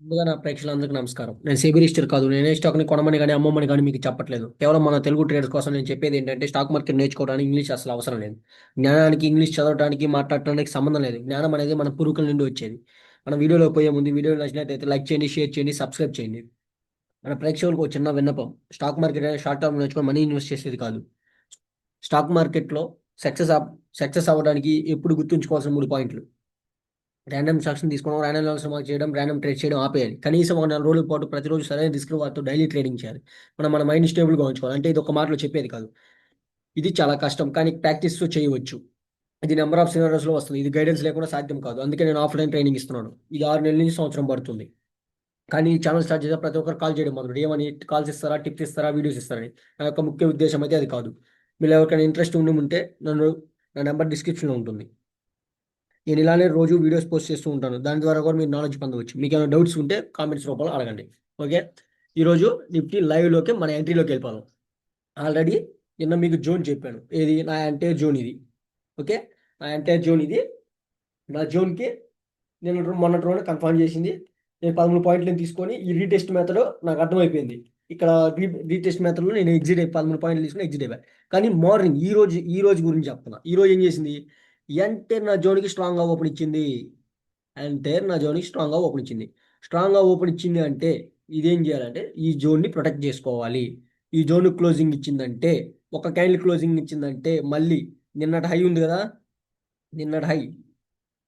ముందుగా నా ప్రేక్షకులందరికీ నమస్కారం. నేను సెబిరిస్టర్ కాదు. నేనే స్టాక్ని కొనమని కానీ అమ్మమని కానీ మీకు చెప్పట్లేదు. కేవలం మన తెలుగు ట్రేడర్స్ కోసం నేను చెప్పేది ఏంటంటే స్టాక్ మార్కెట్ నేర్చుకోవడానికి ఇంగ్లీష్ అసలు అవసరం లేదు. జ్ఞానానికి ఇంగ్లీష్ చదవడానికి మాట్లాడటానికి సంబంధం లేదు. జ్ఞానం అనేది మన పురుకుల నుండి వచ్చేది. మన వీడియోలో పోయే ముందు వీడియో నచ్చినట్లయితే లైక్ చేయండి షేర్ చేయండి సబ్స్క్రైబ్ చేయండి. మన ప్రేక్షకులకు చిన్న విన్నపం. స్టాక్ మార్కెట్ అనేది షార్ట్ టర్మ్ నేర్చుకొని మనీ ఇన్వెస్ట్ చేసేది కాదు. స్టాక్ మార్కెట్లో సక్సెస్ సక్సెస్ అవ్వడానికి ఎప్పుడు గుర్తుంచుకోవాల్సిన మూడు పాయింట్లు. ర్యాండమ్ స్టాక్స్ని తీసుకోవడం ర్యాండమ్ లెవెల్స్ మార్క్ చేయడం ర్యాండమ్ ట్రేడ్ చేయడం ఆపేయాలి. కనీసం ఒక నెల రోజుల పాటు ప్రతిరోజు సరైన రిస్క్ వాటితో డైలీ ట్రేడింగ్ చేయాలి. మనం మన మైండ్ స్టేబుల్గా ఉంచుకోవాలి. అంటే ఇది ఒక మాటలో చెప్పేది కాదు. ఇది చాలా కష్టం కానీ ప్రాక్టీస్తో చేయవచ్చు. ఇది నెంబర్ ఆఫ్ సినారోస్లో వస్తుంది. ఇది గైడెన్స్ లేకుండా సాధ్యం కాదు. అందుకే నేను ఆఫ్లైన్ ట్రైనింగ్ ఇస్తున్నాను. ఇది ఆరు నెలల నుంచి సంవత్సరం పడుతుంది. కానీ ఈ ఛానల్ స్టార్ట్ చేసే ప్రతి ఒక్కరు కాల్ చేయడం మొదలు. ఏమని? కాల్స్ ఇస్తారా? టిప్స్ ఇస్తారా? వీడియోస్ ఇస్తారని నా యొక్క ముఖ్య ఉద్దేశం అయితే అది కాదు. మీరు ఎవరికైనా ఇంట్రెస్ట్ ఉండి ఉంటే నన్ను నా నెంబర్ డిస్క్రిప్షన్లో ఉంటుంది. నేను ఇలానే రోజు వీడియోస్ పోస్ట్ చేస్తూ ఉంటాను. దాని ద్వారా కూడా మీరు నాలెడ్జ్ పొందవచ్చు. మీకు ఏమైనా డౌట్స్ ఉంటే కామెంట్స్ రూపంలో అడగండి. ఓకే ఈరోజు నిఫ్టీ లైవ్లోకి మన ఎంట్రీలోకి వెళ్ళిపోదాం. ఆల్రెడీ నిన్న మీకు జోన్ చెప్పాను. ఏది? నా ఎంటైర్ జోన్ ఇది. ఓకే నా ఎంటైర్ జోన్ ఇది. నా జోన్కి నేను మొన్నటి రోజు కన్ఫర్మ్ చేసింది. నేను పదమూడు పాయింట్లు తీసుకొని ఈ రీటెస్ట్ మెథడ్ నాకు అర్థమైపోయింది. ఇక్కడ రీ రీటెస్ట్ మెథడ్లో నేను ఎగ్జిట్ అయ్యి పదమూడు పాయింట్లు తీసుకుని ఎగ్జిట్ అయిపోయాను కానీ మార్నింగ్ ఈ రోజు ఈ రోజు గురించి చెప్తున్నా. ఈ రోజు ఏం చేసింది? ఎంటే నా జోన్కి స్ట్రాంగ్గా ఓపెన్ ఇచ్చింది. ఎంటైర్ నా జోన్కి స్ట్రాంగ్గా ఓపెన్ ఇచ్చింది. స్ట్రాంగ్గా ఓపెన్ ఇచ్చింది అంటే ఇదేం చేయాలంటే ఈ జోన్ని ప్రొటెక్ట్ చేసుకోవాలి. ఈ జోన్ క్లోజింగ్ ఇచ్చిందంటే ఒక క్యాండిల్ క్లోజింగ్ ఇచ్చిందంటే మళ్ళీ నిన్నటి హై ఉంది కదా? నిన్నటి హై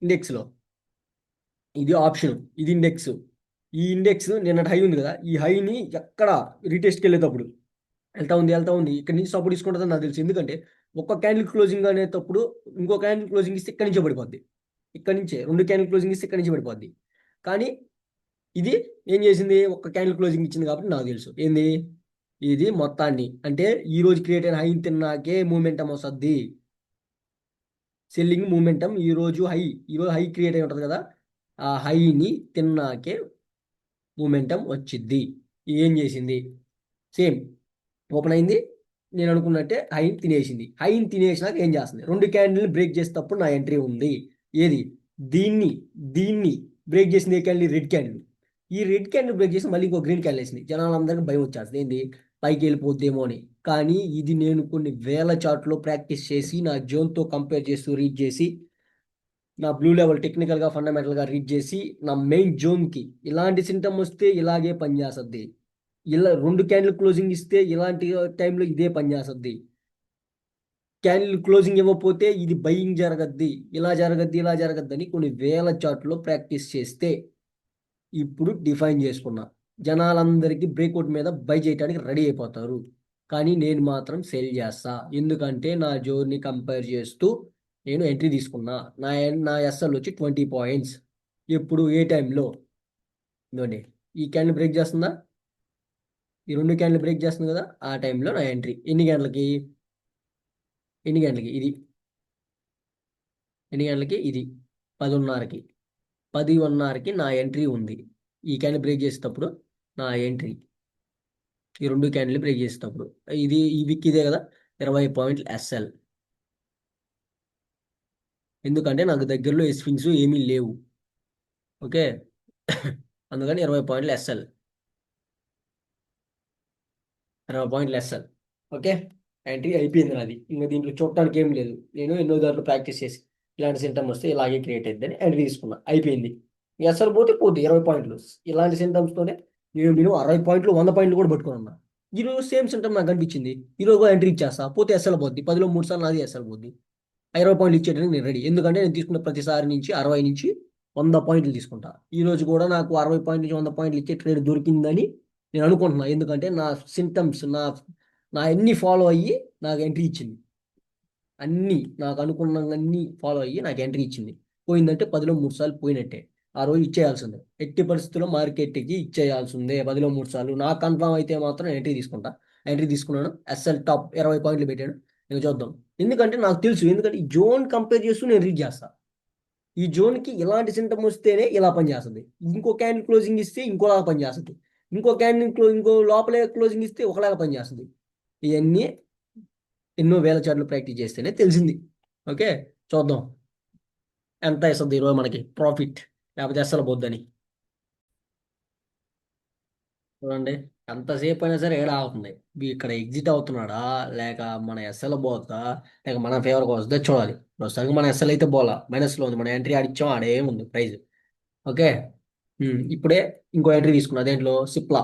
ఇండెక్స్లో ఇది ఆప్షన్ ఇది ఇండెక్స్ ఈ ఇండెక్స్ నిన్నటి హై ఉంది కదా? ఈ హైని ఎక్కడ రీటెస్ట్కి వెళ్ళేటప్పుడు. వెళ్తా ఉంది వెళ్తా ఉంది. ఇక్కడ నుంచి సపోర్ట్ తీసుకుంటుందని నాకు తెలుసు. ఎందుకంటే ఒక క్యాండిల్ క్లోజింగ్ అనేటప్పుడు ఇంకో క్యాండిల్ క్లోజింగ్ ఇస్తే ఇక్కడి నుంచే పడిపోద్ది. ఇక్కడి నుంచే రెండు క్యాండిల్ క్లోజింగ్ ఇస్తే ఇక్కడి నుంచి పడిపోద్ది. కానీ ఇది ఏం చేసింది? ఒక క్యాండిల్ క్లోజింగ్ ఇచ్చింది కాబట్టి నాకు తెలుసు. ఏంది? ఇది మొత్తాన్ని. అంటే ఈ రోజు క్రియేట్ అయిన హై తిన్నాకే మూమెంటం వస్తుంది. సెల్లింగ్ మూమెంటం ఈ రోజు హై ఈరోజు హై క్రియేట్ అయి ఉంటుంది కదా? ఆ హైని తిన్నాకే మూమెంటం వచ్చిద్ది. ఏం చేసింది? సేమ్ ఓపెన్ అయింది. నేను అనుకున్నట్టే హైన్ తినేసింది. హైన్ తినేసినాక ఏం చేస్తుంది? రెండు క్యాండిల్ని బ్రేక్ చేసేటప్పుడు నా ఎంట్రీ ఉంది. ఏది? దీన్ని దీన్ని బ్రేక్ చేసింది ఏ క్యాండిల్? Red candle. ఈ రెడ్ క్యాండిల్ బ్రేక్ చేసి మళ్ళీ ఇంకో గ్రీన్ క్యాండిల్ వేసింది. జనాలందరికీ భయం వచ్చేస్తుంది. ఏంది? పైకి వెళ్ళిపోద్దేమో అని. కానీ ఇది నేను కొన్ని వేల చాట్లో ప్రాక్టీస్ చేసి నా జోన్తో కంపేర్ చేస్తూ రీడ్ చేసి నా బ్లూ లెవెల్ టెక్నికల్గా ఫండమెంటల్గా రీడ్ చేసి నా మెయిన్ జోన్కి ఇలాంటి సింటమ్ వస్తే ఇలాగే పనిచేస్తుంది ఇలా రెండు క్యాండిల్ క్లోజింగ్ ఇస్తే ఇలాంటి టైంలో ఇదే పనిచేస్తుంది క్యాండిల్ క్లోజింగ్ ఇవ్వకపోతే ఇది బయింగ్ జరగద్ది ఇలా జరగద్ది ఇలా జరగద్ది అని కొన్ని వేల చాట్లో ప్రాక్టీస్ చేస్తే ఇప్పుడు డిఫైన్ చేసుకున్నా. జనాలందరికీ బ్రేక్అవుట్ మీద బై చేయడానికి రెడీ అయిపోతారు. కానీ నేను మాత్రం సెల్ చేస్తా. ఎందుకంటే నా జోర్ని కంపేర్ చేస్తూ నేను ఎంట్రీ తీసుకున్నా. నా నా ఎస్ఎల్ వచ్చి ట్వంటీ పాయింట్స్. ఎప్పుడు ఏ టైంలో? ఇదిగోండి. ఈ క్యాండిల్ బ్రేక్ చేస్తుందా? ఈ రెండు క్యాండిల్ బ్రేక్ చేస్తుంది కదా ఆ టైంలో నా ఎంట్రీ. ఎన్ని గంటలకి ఎన్ని గంటలకి ఇది. ఎన్ని గంటలకి ఇది. పదిన్నరకి పదిన్నరకి నా ఎంట్రీ ఉంది. ఈ క్యాండిల్ బ్రేక్ చేసేటప్పుడు నా ఎంట్రీ. ఈ రెండు క్యాండిల్ బ్రేక్ చేసేటప్పుడు. ఇది ఈ విక్ ఇదే కదా ఇరవై పాయింట్లు ఎస్ఎల్. ఎందుకంటే నాకు దగ్గరలో ఎస్ఫింగ్స్ ఏమీ లేవు. ఓకే? అందుకని ఇరవై పాయింట్లు ఎస్ఎల్. ఇరవై పాయింట్లు ఓకే ఎంట్రీ అయిపోయింది నాది. ఇంకా దీంట్లో చూడటానికి ఏం లేదు. నేను ఎన్నో దాంట్లో ప్రాక్టీస్ చేసి ఇలాంటి సింటమ్ వస్తే ఇలాగే క్రియేట్ అయిందని ఎంట్రీ తీసుకున్నా. అయిపోయింది. ఎస్ఎల్ పోతే పోతే ఇరవై పాయింట్లు ఇలాంటి సింటమ్స్తోనే నేను నేను అరవై పాయింట్లు వంద పాయింట్లు కూడా పట్టుకున్నా ఈరోజు సేమ్ సింటమ్ నాకు కనిపించింది ఈరోజు కూడా ఎంట్రీ ఇచ్చేస్తా. పోతే ఎస్ఎల్ పోద్ది. పదిలో మూడు సార్లు నాది ఎస్ఎల్ పోద్ది. ఇరవై పాయింట్లు ఇచ్చేయడానికి నేను రెడీ ఎందుకంటే నేను తీసుకున్న ప్రతిసారి నుంచి అరవై నుంచి వంద పాయింట్లు తీసుకుంటా. ఈ రోజు కూడా నాకు అరవై పాయింట్ నుంచి వంద పాయింట్లు ఇచ్చే ట్రేడ్ దొరికిందని నేను అనుకుంటున్నా. ఎందుకంటే నా సింటమ్స్ నా నా అన్ని ఫాలో అయ్యి నాకు ఎంట్రీ ఇచ్చింది. అన్నీ నాకు అనుకున్న అన్ని ఫాలో అయ్యి నాకు ఎంట్రీ ఇచ్చింది. పోయిందంటే పదిలో మూడు సార్లు పోయినట్టే. ఆ రోజు ఇచ్చేయాల్సిందే. ఎట్టి పరిస్థితుల్లో మార్కెట్కి ఇచ్చేయాల్సిందే. పదిలో మూడు సార్లు. నాకు కన్ఫర్మ్ అయితే మాత్రం ఎంట్రీ తీసుకుంటా. ఎంట్రీ తీసుకున్నాను. ఎస్ఎల్ టాప్ ఇరవై పాయింట్లు పెట్టాను నేను చూద్దాం. ఎందుకంటే నాకు తెలుసు. ఎందుకంటే ఈ జోన్ కంపేర్ చేస్తూ నేను రీడ్ చేస్తా. ఈ జోన్కి ఇలాంటి సింటమ్ వస్తేనే ఇలా పనిచేస్తుంది. ఇంకో క్యాండిల్ క్లోజింగ్ ఇస్తే ఇంకోలాగా పనిచేస్తుంది. ఇంకో క్యాండిల్ క్లో ఇంకో లోపలే క్లోజింగ్ ఇస్తే ఒకలాగా పనిచేస్తుంది ఇవన్నీ ఎన్నో వేల చాట్లు ప్రాక్టీస్ చేస్తేనే తెలిసింది. ఓకే? చూద్దాం. ఎంత ఇస్తుంది ఈరోజు మనకి? ప్రాఫిట్. లేకపోతే అస్సలు పోద్దని. చూడండి. ఎంతసేపు అయినా సరే ఏడా అవుతుంది. ఇక్కడ ఎగ్జిట్ అవుతున్నాడా? లేక మన ఎస్ఎల్ పోతుందా లేక మన ఫేవర్కి వస్తుందా చూడాలి. ప్రస్తుతానికి మన ఎస్ఎల్ అయితే పోలా. మైనస్లో ఉంది. మన ఎంట్రీ ఆడిచ్చాం. ఆడేముంది? Price okay? ఇప్పుడే ఇంకో ఎంట్రీ తీసుకున్నా. దేంట్లో? సిప్లా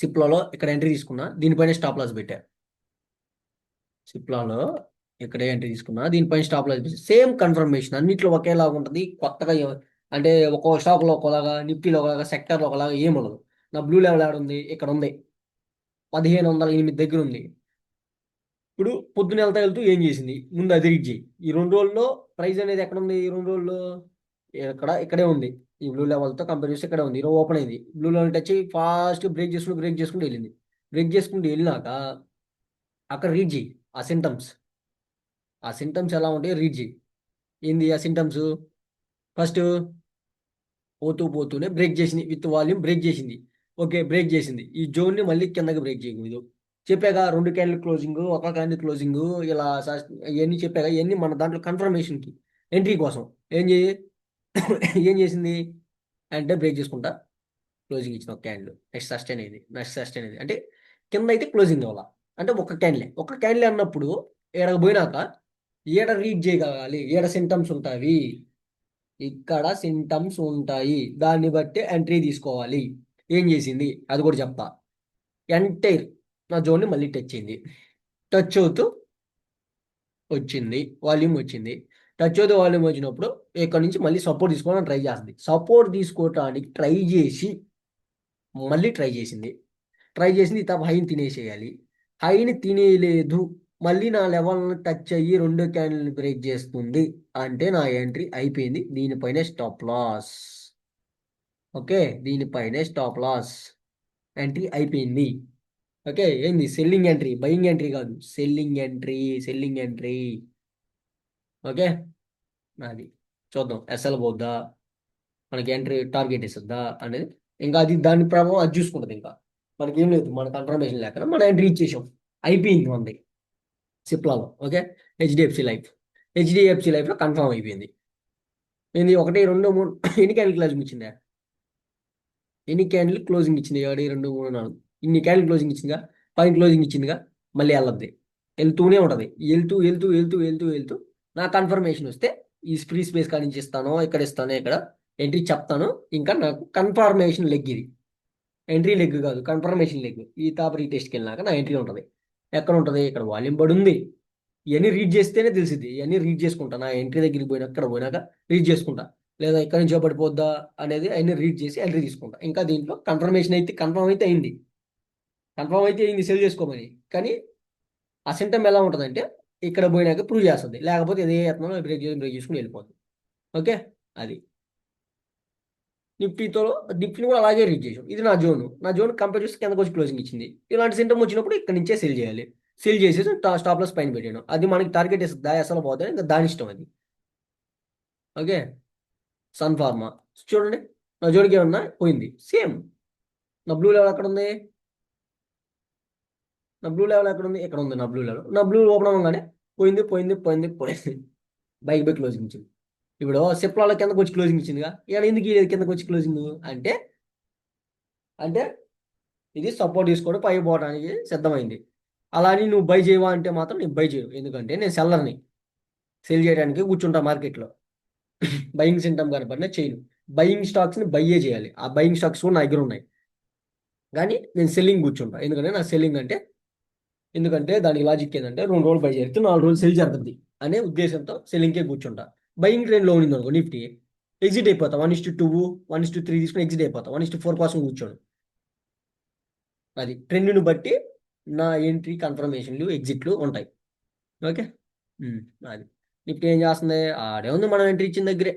సిప్లాలో ఇక్కడ ఎంట్రీ తీసుకున్నా. దీనిపైన స్టాప్ లాస్ పెట్టా. సిప్లాలో ఇక్కడే ఎంట్రీ తీసుకున్నా. దీనిపైన స్టాప్ లాస్ పెట్టా. సేమ్ కన్ఫర్మేషన్ అన్నిట్లో ఒకేలాగా ఉంటుంది. కొత్తగా అంటే ఒక్కో స్టాక్లో ఒకలాగా నిఫ్టీలో ఒకలాగా సెక్టర్లో ఒకలాగా ఏముండదు నా బ్లూ లెవెల్ ఆడ ఉంది? ఇక్కడ ఉంది. పదిహేను వందల ఎనిమిది దగ్గర ఉంది. ఇప్పుడు పొద్దున వెళ్తా వెళ్తూ ఏం చేసింది? ముందు అది రీడ్ చేయి. ఈ రెండు రోజుల్లో ప్రైస్ అనేది ఎక్కడ ఉంది? ఈ రెండు రోజుల్లో ఇక్కడ ఇక్కడే ఉంది. ఈ బ్లూ లెవెల్తో కంపేర్ చేస్తే ఇక్కడ ఉంది. ఈరోజు ఓపెన్ అయింది. బ్లూ లెవెల్ టచ్ అయ్యి ఫాస్ట్ బ్రేక్ చేసుకుంటూ బ్రేక్ చేసుకుంటూ వెళ్ళింది. బ్రేక్ చేసుకుంటూ వెళ్ళినాక అక్కడ రీడ్ చేయి ఆ సింటమ్స్ ఆ సింటమ్స్ ఎలా ఉంటాయి రీడ్ చేయి. ఏంది ఆ సింటమ్స్ ఫస్ట్ పోతూ పోతూనే బ్రేక్ చేసింది. విత్ వాల్యూమ్ బ్రేక్ చేసింది. ఓకే బ్రేక్ చేసింది. ఈ జోన్ని మళ్ళీ కిందకి బ్రేక్ చేయకూడదు చెప్పాక రెండు క్యాండిల్ క్లోజింగ్ ఒక క్యాండిల్ క్లోజింగ్ ఇలా ఇవన్నీ చెప్పాక ఇవన్నీ మన దాంట్లో కన్ఫర్మేషన్కి ఎంట్రీ కోసం. ఏం చేయి? ఏం చేసింది? అంటే బ్రేక్ చేసుకుంటా. క్లోజింగ్ ఇచ్చిన ఒక క్యాండిల్. నెక్స్ట్ సస్టైన్ అయింది. నెక్స్ట్ సస్టైన్ అయింది. అంటే కింద అయితే క్లోజింగ్ అవ్వాలా అంటే ఒక క్యాండిలే. ఒక క్యాండిల్ అన్నప్పుడు ఏడకు పోయినాక ఏడ రీడ్ చేయగలగాలి ఏడ సింటమ్స్ ఉంటాయి? ఇక్కడ సింటమ్స్ ఉంటాయి. దాన్ని బట్టి ఎంట్రీ తీసుకోవాలి. ఏం చేసింది? అది కూడా చెప్తా. ఎంటైర్ నా జోన్ని మళ్ళీ టచ్ అయింది టచ్ అవుతూ వచ్చింది. వాల్యూమ్ వచ్చింది. టచ్ అవుతూ వాల్యూమ్ వచ్చినప్పుడు ఇక్కడ నుంచి మళ్ళీ సపోర్ట్ తీసుకోవడానికి ట్రై చేస్తుంది. సపోర్ట్ తీసుకోవటానికి ట్రై చేసి మళ్ళీ ట్రై చేసింది. ట్రై చేసింది తప్ప హైని తినేసేయాలి. హైని తినేయలేదు మళ్ళీ నా లెవెల్ని టచ్ అయ్యి రెండు క్యాండిల్ని బ్రేక్ చేస్తుంది అంటే నా ఎంట్రీ అయిపోయింది. దీనిపైనే స్టాప్ లాస్ ఓకే దీనిపైనే స్టాప్ లాస్ ఎంట్రీ అయిపోయింది. ఓకే ఏంది? సెల్లింగ్ ఎంట్రీ బయింగ్ ఎంట్రీ కాదు. Selling entry selling entry okay? అది చూద్దాం. ఎస్ఎల్ పోద్దా? మనకి ఎంట్రీ టార్గెట్ ఇస్తుందా? అనేది ఇంకా అది దాని ప్రభావం అది చూసుకుంటుంది ఇంకా. మనకి ఏం లేదు. మన కన్ఫర్మేషన్ లేకుండా మనం ఎంట్రీ ఇచ్చేసాం. అయిపోయింది మనది. సిప్లాలో ఓకే? హెచ్డిఎఫ్సి లైఫ్ హెచ్డిఎఫ్సి లైఫ్లో కన్ఫర్మ్ అయిపోయింది. ఏంది? ఒకటి రెండు మూడు. ఎన్ని క్యాండిల్ క్లోజింగ్ ఇచ్చిందా? ఎన్ని క్యాండిల్ క్లోజింగ్ ఇచ్చింది? ఒకటి రెండు మూడు నాలుగు. ఇన్ని క్యాండిల్ క్లోజింగ్ ఇచ్చిందిగా పైన క్లోజింగ్ ఇచ్చిందిగా? మళ్ళీ వెళ్ళద్ది. వెళ్తూనే ఉంటుంది. వెళ్తూ వెళ్తూ వెళ్తూ వెళ్తూ వెళ్తూ నా కన్ఫర్మేషన్ వస్తే ఈ ఫ్రీ స్పేస్ కాడి నుంచి ఇస్తాను ఇక్కడ ఇస్తాను ఇక్కడ ఎంట్రీ చెప్తాను. ఇంకా నాకు కన్ఫర్మేషన్ లెగ్ ఇది. ఎంట్రీ లెగ్ కాదు కన్ఫర్మేషన్ లెగ్ ఈ తాపరి రీటెస్ట్కి వెళ్ళినాక నా ఎంట్రీ ఉంటుంది. ఎక్కడ ఉంటుంది? ఇక్కడ వాల్యూమ్ పడి ఉంది. ఇవన్నీ రీడ్ చేస్తేనే తెలిసింది ఇవన్నీ రీడ్ చేసుకుంటా. నా ఎంట్రీ దగ్గరికి పోయినా అక్కడ పోయినాక రీడ్ చేసుకుంటా. లేదా ఎక్కడి నుంచో పడిపోద్దా అనేది అవన్నీ రీడ్ చేసి ఎంట్రీ తీసుకుంటా. ఇంకా దీంట్లో కన్ఫర్మేషన్ అయితే కన్ఫర్మ్ అయితే అయింది. కన్ఫర్మ్ అయితే అయింది సెల్ చేసుకోమని కానీ ఆ సింటమ్ ఎలా ఉంటుందంటే ఇక్కడ పోయినాక ప్రూవ్ చేస్తుంది. లేకపోతే ఇదే యత్నంలో బ్రేక్ చేసి బ్రేక్ చేసుకుని వెళ్ళిపోతుంది. ఓకే? అది. నిఫ్టీతో నిఫ్టీని కూడా అలాగే రీడ్ చేసాం ఇది నా జోన్. నా జోన్ కంపేర్ చేస్తే కిందకు వచ్చి క్లోజింగ్ ఇచ్చింది. ఇలాంటి సింటమ్ వచ్చినప్పుడు ఇక్కడ నుంచే సెల్ చేయాలి. సెల్ చేసేసి స్టాప్ లాస్ పైన పెట్టాను అది మనకి టార్గెట్ ఇస్తుంది అసలు పోతుంది ఇంకా దాని ఇష్టం అది. ఓకే? సన్ ఫార్మా చూడండి. నా జోడికి ఏమన్నా పోయింది. సేమ్ నా బ్లూ లెవెల్ ఎక్కడ ఉంది? నా బ్లూ లెవెల్ ఎక్కడ ఉంది? ఇక్కడ ఉంది నా బ్లూ లెవెల్ నా బ్లూ ఓపెన్ అవ్వగానే పోయింది పోయింది పోయింది పోయింది. బైక్ బై క్లోజింగ్ ఇచ్చింది. ఇప్పుడు సిప్లాలో కిందకు వచ్చి క్లోజింగ్ ఇచ్చిందిగా. ఇక్కడ ఎందుకు ఈ కిందకు వచ్చి క్లోజింగ్ అంటే అంటే ఇది సపోర్ట్ తీసుకోవడం పై పోవడానికి సిద్ధమైంది. అలా అని నువ్వు బై చేయవా అంటే మాత్రం నేను బై చేయవు ఎందుకంటే నేను సెల్లర్ని సెల్ చేయడానికి కూర్చుంటా మార్కెట్లో. బయింగ్ సింటమ్ కనపడినా చేయను. బయింగ్ స్టాక్స్ని బయ్యే చేయాలి. ఆ బయింగ్ స్టాక్స్ కూడా నా దగ్గర ఉన్నాయి. కానీ నేను సెల్లింగ్ కూర్చుంటా. ఎందుకంటే నా సెల్లింగ్ అంటే ఎందుకంటే దానికి లాజిక్ ఏంటంటే రెండు రోజులు బై చేస్తే నాలుగు రోజులు సెల్ జరుగుతుంది అనే ఉద్దేశంతో సెల్లింగ్కే కూర్చుంటా. బయింగ్ ట్రెండ్లో ఉంది అనుకో నిఫ్టీ ఎగ్జిట్ అయిపోతా. One is to two one is to three తీసుకుని ఎగ్జిట్ అయిపోతా. వన్ ఇస్ టు ఫోర్ కోసం కూర్చోను అది ట్రెండ్ను బట్టి నా ఎంట్రీ కన్ఫర్మేషన్లు ఎగ్జిట్లు ఉంటాయి. ఓకే? అది. నిఫ్టీ ఏం చేస్తుంది? ఆడే ఉంది మనం ఎంట్రీ ఇచ్చిన దగ్గరే.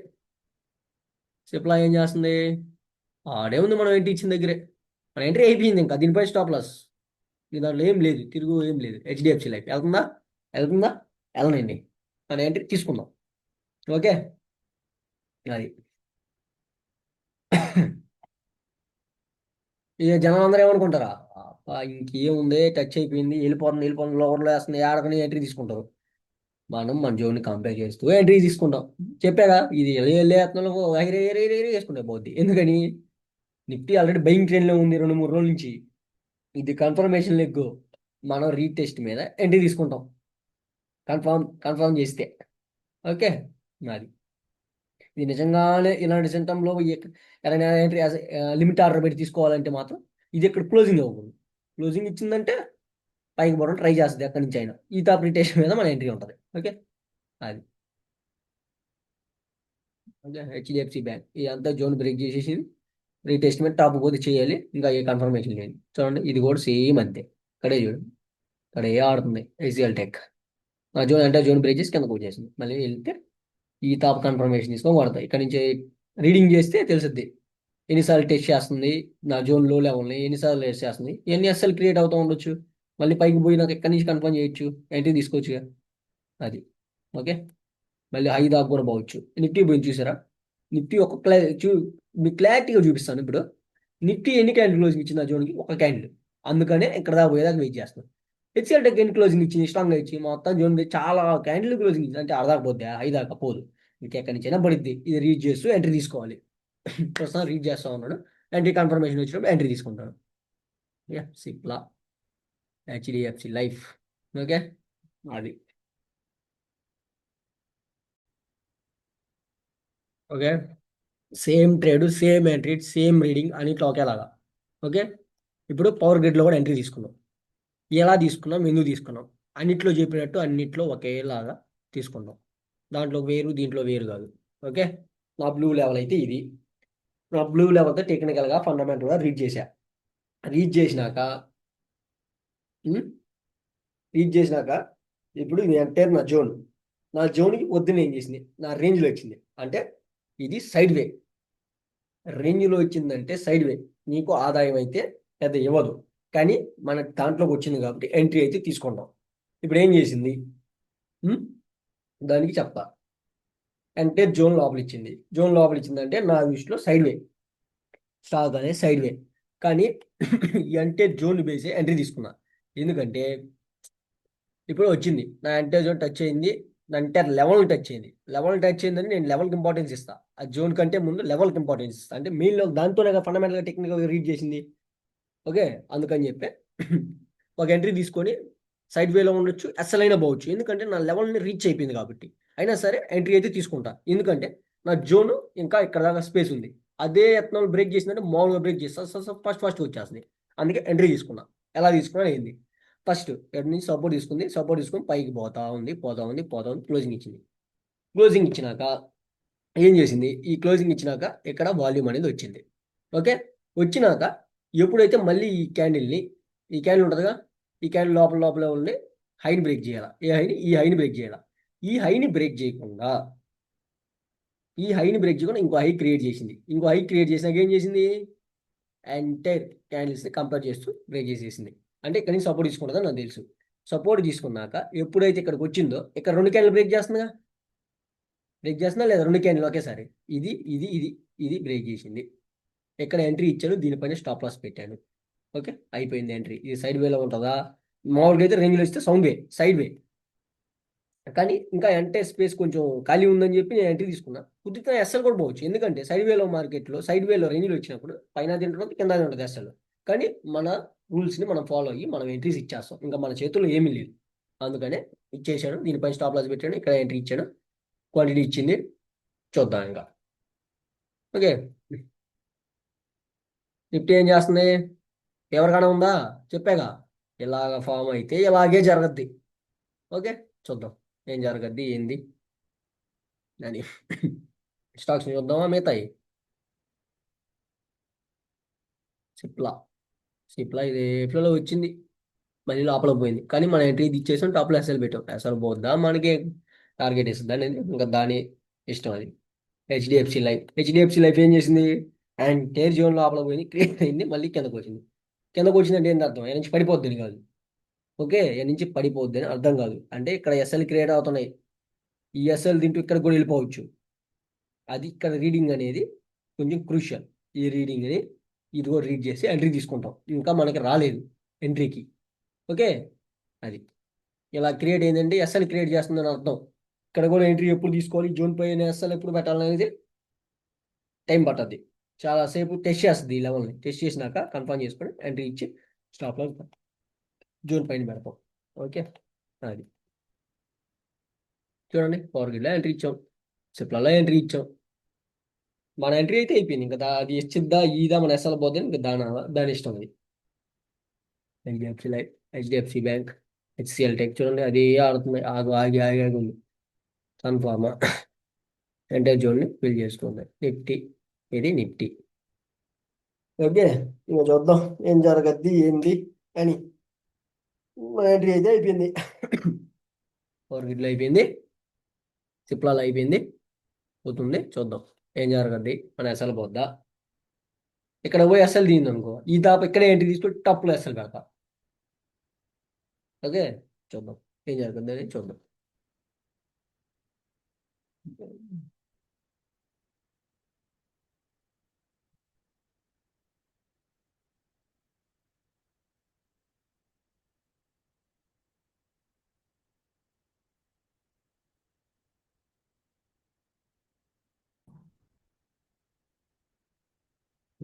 సిప్లా ఏం చేస్తుంది? ఆడే ఉంది మనం ఎంట్రీ ఇచ్చిన దగ్గరే. మన ఎంట్రీ అయిపోయింది ఇంకా. దీనిపై స్టాప్ లాస్ దాంట్లో ఏం లేదు తిరుగు ఏం లేదు హెచ్డిఎఫ్సి లైఫ్ వెళ్తుందా వెళ్తుందా వెళ్ళనండి మన ఎంట్రీ తీసుకుందాం ఓకే అది ఇక జనం అందరూ ఏమనుకుంటారా ఇంకేముంది టచ్ అయిపోయింది వెళ్ళిపోతుంది వెళ్ళిపోతుంది లోపల వేస్తుంది ఆడకని ఎంట్రీ తీసుకుంటారు మనం మన జోన్ని కంపేర్ చేస్తూ ఎంట్రీ తీసుకుంటాం చెప్పాగా ఇది వెళ్ళే యత్నంలో హైరే వేసుకుంటే పోద్ది ఎందుకని నిఫ్టీ ఆల్రెడీ బయింగ్ ట్రెండ్లో ఉంది రెండు మూడు రోజుల నుంచి ఇది కన్ఫర్మేషన్ లెగ్ మనం రీటెస్ట్ మీద ఎంట్రీ తీసుకుంటాం. కన్ఫర్మ్ కన్ఫర్మ్ చేస్తే. ఓకే నాది. ఇది నిజంగానే ఇలాంటి సెంటంలో ఎవరైనా ఎంట్రీ లిమిట్ ఆర్డర్ పెట్టి తీసుకోవాలంటే మాత్రం ఇది ఇక్కడ క్లోజింగ్ అవ్వకూడదు. క్లోజింగ్ ఇచ్చిందంటే పైకి పోవడం ట్రై చేస్తుంది అక్కడి నుంచి అయినా. ఈ టాప్ మీద మన ఎంట్రీ ఉంటుంది. ఓకే అది. ఓకే హెచ్డిఎఫ్సి బ్యాంక్ ఇదంతా జోన్ బ్రేక్ చేసేసి రీటెస్ట్మెంట్ టాప్ పోతే చేయాలి. ఇంకా ఏ కన్ఫర్మేషన్ లేదు. చూడండి ఇది కూడా సేమ్ అంతే. ఇక్కడే చూడండి ఇక్కడ ఏ ఆడుతుంది? ఐసీఎల్ టెక్ ఆ జోన్ అంటే జోన్ బ్రేక్ కింద కిందకు వచ్చేసింది మళ్ళీ వెళ్తే ఈ టాప్ కన్ఫర్మేషన్ తీసుకొని వాడతాయి. ఇక్కడ నుంచి రీడింగ్ చేస్తే తెలుస్తుంది ఎన్నిసార్లు టెస్ట్ చేస్తుంది? నా జోన్లో లెవెల్ని ఎన్నిసార్లు టెస్ట్ చేస్తుంది? ఎన్ని ఎస్ఎల్ క్రియేట్ అవుతూ ఉండొచ్చు. మళ్ళీ పైకి పోయినాక ఎక్కడి నుంచి కన్ఫర్మ్ చేయొచ్చు? ఎంట్రీ తీసుకోవచ్చు అది. ఓకే? మళ్ళీ హై దాకా కూడా పోవచ్చు. నిఫ్టీ పోయింది చూసారా? నిఫ్టీ ఒక్క చూ మీకు క్లారిటీగా చూపిస్తాను ఇప్పుడు. నిఫ్టీ ఎన్ని క్యాండిల్ క్లోజింగ్ ఇచ్చింది ఆ జోన్కి ఒక క్యాండిల్ అందుకనే ఇక్కడ దాకా పోయేదాకా వెయిట్ చేస్తాను హెచ్ఎల్ టెక్ ఎన్ని క్లోజింగ్ ఇచ్చింది? స్ట్రాంగ్గా ఇచ్చి మొత్తం జోన్ చాలా క్యాండిల్ క్లోజింగ్ ఇచ్చింది. అంటే అర్ధాక పోద్ది. ఐదాకా పోదు. మీకు ఎక్కడి నుంచి అయినా పడిద్ది. ఇది రీడ్ చేస్తూ ఎంట్రీ తీసుకోవాలి. ప్రస్తుతం రీడ్ చేస్తూ ఉన్నాడు. ఎంట్రీ కన్ఫర్మేషన్ వచ్చినప్పుడు ఎంట్రీ తీసుకుంటాను. సిప్లా హెచ్డిఎఫ్సి లైఫ్ ఓకే అది. Okay same trade same entry same reading అన్నిట్లో ఒకేలాగా ఓకే? ఇప్పుడు పవర్ గ్రిడ్లో కూడా ఎంట్రీ తీసుకున్నాం. ఎలా తీసుకున్నాం? ఎందుకు తీసుకున్నాం? అన్నిట్లో చెప్పినట్టు అన్నిట్లో ఒకేలాగా తీసుకున్నాం. దాంట్లో వేరు దీంట్లో వేరు కాదు. ఓకే? నా బ్లూ లెవెల్ అయితే ఇది. నా బ్లూ లెవెల్తో టెక్నికల్గా ఫండమెంటల్గా రీడ్ చేశా. రీడ్ చేసినాక రీడ్ చేసినాక ఇప్పుడు ఇది ఎంటైర్ నా జోన్. నా జోన్కి వద్దున ఏం చేసింది? నా రేంజ్లో వచ్చింది. అంటే ఇది సైడ్ వే రేంజ్లో వచ్చిందంటే సైడ్ వే నీకు ఆదాయం అయితే పెద్ద ఇవ్వదు. కానీ మన దాంట్లోకి వచ్చింది కాబట్టి ఎంట్రీ అయితే తీసుకుంటాం. ఇప్పుడు ఏం చేసింది? దానికి చెప్తా. అంటే జోన్ లోపల ఇచ్చింది. జోన్ లోపల ఇచ్చిందంటే నా విషయంలో సైడ్ వే స్టాక్ అనేది సైడ్ వే కానీ అంటే జోన్ బేసి ఎంట్రీ తీసుకున్నా. ఎందుకంటే ఇప్పుడు వచ్చింది. నా ఎంటే జోన్ టచ్ అయింది. అంటే లెవెల్ టచ్ అయింది. లెవెల్ టచ్ అయిందని నేను లెవెల్కి ఇంపార్టెన్స్ ఇస్తా. ఆ జోన్ కంటే ముందు లెవెల్కి ఇంపార్టెన్స్ ఇస్తా. అంటే మెయిన్లో దాంతోనే ఫండమెంటల్గా టెక్నికల్గా రీడ్ చేసింది. ఓకే? అందుకని చెప్పి. ఒక ఎంట్రీ తీసుకొని సైడ్ వేలో ఉండొచ్చు అసలైన అయినా పోవచ్చు. ఎందుకంటే నా లెవెల్ని రీచ్ అయిపోయింది కాబట్టి. అయినా సరే ఎంట్రీ అయితే తీసుకుంటా. ఎందుకంటే నా జోన్ ఇంకా ఇక్కడ దాకా స్పేస్ ఉంది. అదే ఎత్నాలు బ్రేక్ చేసిందంటే మామూలుగా బ్రేక్ చేస్తా. ఫస్ట్ ఫస్ట్ వచ్చేస్తుంది. అందుకే ఎంట్రీ తీసుకున్నా. ఎలా తీసుకున్నా అయింది ఫస్ట్ ఎక్కడి నుంచి సపోర్ట్ తీసుకుంది. సపోర్ట్ తీసుకుని పైకి పోతా ఉంది పోతా ఉంది పోతా ఉంది. క్లోజింగ్ ఇచ్చింది. క్లోజింగ్ ఇచ్చినాక ఏం చేసింది? ఈ క్లోజింగ్ ఇచ్చినాక ఇక్కడ వాల్యూమ్ అనేది వచ్చింది. ఓకే? వచ్చినాక ఎప్పుడైతే మళ్ళీ ఈ క్యాండిల్ని ఈ క్యాండిల్ ఉంటుందిగా ఈ క్యాండిల్ లోపల లోపల ఉండి హైని బ్రేక్ చేయాలి? ఏ హైని ఈ హైని బ్రేక్ చేయాలి? ఈ హైని బ్రేక్ చేయకుండా ఈ హైని బ్రేక్ చేయకుండా ఇంకో హై క్రియేట్ చేసింది. ఇంకో హై క్రియేట్ చేసినాక ఏం చేసింది? ఎంటైర్ క్యాండిల్స్ని కంపేర్ చేస్తూ బ్రేక్ చేసేసింది. అంటే ఇక్కడ నుంచి సపోర్ట్ తీసుకుంటుందని నాకు తెలుసు. సపోర్ట్ తీసుకున్నాక ఎప్పుడైతే ఇక్కడికి వచ్చిందో ఇక్కడ రెండు క్యాండిల్ బ్రేక్ చేస్తుందిగా? బ్రేక్ చేస్తుందా లేదా? రెండు క్యాండిల్ ఒకేసారి. ఇది ఇది ఇది ఇది బ్రేక్ చేసింది. ఎక్కడ ఎంట్రీ ఇచ్చాను దీనిపైన స్టాప్ లాస్ పెట్టాను. ఓకే? అయిపోయింది ఎంట్రీ ఇది సైడ్ వేలో ఉంటుందా? మామూలుగా అయితే రేంజ్లో ఇస్తే సౌండ్ వే సైడ్ వే కానీ ఇంకా అంటే స్పేస్ కొంచెం ఖాళీ ఉందని చెప్పి నేను ఎంట్రీ తీసుకున్నా. కుదిరితే ఎస్ఎల్ కూడా పోవచ్చు. ఎందుకంటే సైడ్ వేలో మార్కెట్లో సైడ్ వేలో రేంజ్లో వచ్చినప్పుడు పైన తింటుంది కింద ఉంటుంది ఎస్ఎల్ కానీ మన రూల్స్ని మనం ఫాలో అయ్యి మనం ఎంట్రీస్ ఇచ్చేస్తాం. ఇంకా మన చేతుల్లో ఏమీ లేదు. అందుకనే ఇచ్చేసాను దీనిపైన స్టాప్ లాస్ పెట్టాను ఇక్కడ ఎంట్రీ ఇచ్చాను క్వాంటిటీ ఇచ్చింది. చూద్దాం ఇంకా. ఓకే. నిఫ్టీ ఏం చేస్తుంది? ఎవరికైనా ఉందా? చెప్పాగా. ఇలాగ ఫామ్ అయితే ఇలాగే జరగద్ది. ఓకే. చూద్దాం. ఏం జరగద్ది? ఏంది? అని. స్టాక్స్ చూద్దామా? మిగతాయి. సిప్లా. సిప్లా ఇది ఏప్రిల్లో వచ్చింది. మళ్ళీ లోపల పోయింది. కానీ మనం ఎంట్రీ ఇది ఇచ్చేసాం టాప్లో ఎస్ఎల్ పెట్టాం. ఎస్ఎల్ పోద్దా? మనకి టార్గెట్ ఇస్తుంది అనేది ఇంకా దాని ఇష్టం అది. HDFC life. హెచ్డిఎఫ్సి లైఫ్ ఏం చేసింది? అండ్ టేర్ జోన్ లోపల పోయింది. క్లియర్ అయింది. మళ్ళీ కిందకు వచ్చింది. కిందకు వచ్చిందంటే ఏంటి అర్థం? ఎక్కడి నుంచి పడిపోద్ది కాదు. ఓకే? ఎక్కడి నుంచి పడిపోద్ది అని అర్థం కాదు. అంటే ఇక్కడ ఎస్ఎల్ క్రియేట్ అవుతున్నాయి. ఈ ఎస్ఎల్ తింటూ ఇక్కడ కూడా వెళ్ళిపోవచ్చు. అది ఇక్కడ రీడింగ్ అనేది కొంచెం క్రూషియల్ ఈ రీడింగ్ని ఇది కూడా రీడ్ చేసి ఎంట్రీ తీసుకుంటాం. ఇంకా మనకి రాలేదు ఎంట్రీకి ఓకే? అది. ఇలా క్రియేట్ అయిందంటే ఎస్ఎల్ క్రియేట్ చేస్తుందని అర్థం. ఇక్కడ కూడా ఎంట్రీ ఎప్పుడు తీసుకోవాలి? జూన్ పైన ఎస్ఎల్ ఎప్పుడు పెట్టాలనేది టైం పట్టద్ది. చాలాసేపు టెస్ట్ చేస్తుంది ఈ లెవెల్ని టెస్ట్ చేసినాక కన్ఫర్మ్ చేసుకొని ఎంట్రీ ఇచ్చి స్టాప్లో జూన్ పైన పెడతాం. ఓకే? అది. చూడండి పవర్ గ్రిడ్లో ఎంట్రీ ఇచ్చాం. సిప్లలో ఎంట్రీ ఇచ్చాం. మన ఎంట్రీ అయితే అయిపోయింది. ఇంకా అది ఇచ్చిద్దా ఈదా మన ఎస్ఎల్ పోతే ఇంకా దాని దాని ఇష్టం అది. HDFC life HDFC bank HCL tech చూడండి అది ఆడుతుంది ఆగు ఆగి ఆగి ఆగి ఉంది. కన్ఫార్మా ఎంటర్ జోన్ని ఫిల్ చేసుకోండి. నిఫ్టీ ఇది నిఫ్టీ ఓకే ఇంకా చూద్దాం ఏం జరగద్ది ఏంది అని. మన ఎంట్రీ అయితే అయిపోయింది. గిడ్లో అయిపోయింది. సిప్లాలో అయిపోయింది పోతుంది చూద్దాం. ఏం జరగద్ది మన ఎస్ఎల్ పోద్దా? ఇక్కడ పోయి ఎస్ఎల్ దిగింది అనుకో. ఈ దాప ఇక్కడే ఏంటి? తీసుకుంటే టప్లో ఎస్ఎల్ కాక. ఓకే? చూద్దాం. ఏం జరుగుతుంది అని చూద్దాం.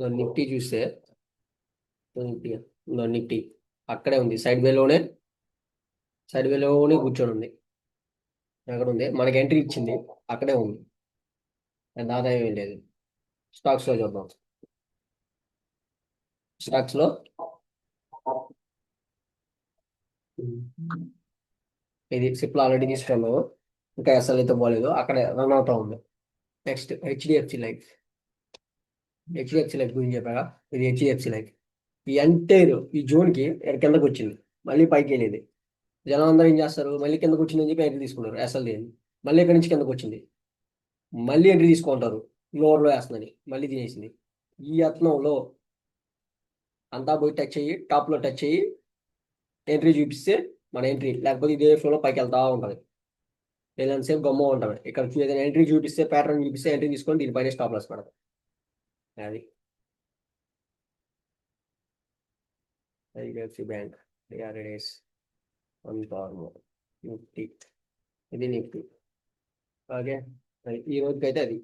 నిఫ్టీ చూస్తే. నిఫ్టీ ఇదో నిఫ్టీ. అక్కడే ఉంది. సైడ్ వేలోనే సైడ్ వేలోనే కూర్చొని ఉంది. అక్కడ ఉంది. మనకి ఎంట్రీ ఇచ్చింది. అక్కడే ఉంది. అంత ఆదాయం ఏం లేదు. స్టాక్స్లో చూద్దాం. స్టాక్స్లో. ఇది సిప్లో ఆల్రెడీ తీసుకున్నాము. ఇంకా అసలు అయితే పోలేదు. అక్కడ రన్ అవుతా ఉంది. Next HDFC life. HDFC life గురించి చెప్పాగా ఇది హెచ్డిఎఫ్సి లైఫ్ ఈ ఎంటైర్ ఈ జోన్కి ఇక్కడ కిందకు వచ్చింది. మళ్ళీ పైకి వెళ్ళేది. జనం అందరూ ఏం చేస్తారు? మళ్ళీ కిందకు వచ్చిందని చెప్పి ఎంట్రీ తీసుకున్నారు ఎస్ఎల్ది లేదు మళ్ళీ ఇక్కడి నుంచి కిందకు వచ్చింది. మళ్ళీ ఎంట్రీ తీసుకుంటారు లోవర్లో వేస్తుందని. మళ్ళీ తినేసింది ఈ యత్నంలో అంతా పోయి టచ్ అయ్యి టాప్లో టచ్ అయ్యి ఎంట్రీ చూపిస్తే మన ఎంట్రీ లేకపోతే ఇదే ఫ్లోలో పైకి వెళ్తా ఉంటుంది. వెళ్ళినంతసేపు గమ్మ ఉంటుంది. ఇక్కడ ఏదైనా ఎంట్రీ చూపిస్తే ప్యాటర్న్ చూపిస్తే ఎంట్రీ తీసుకొని దీనిపైన స్టాప్ లాస్ పెడతాం అది HDFC bank DRS one form Nifty ఇది నిఫ్టీ ఓకే అది ఈ రోజుకి అయితే అది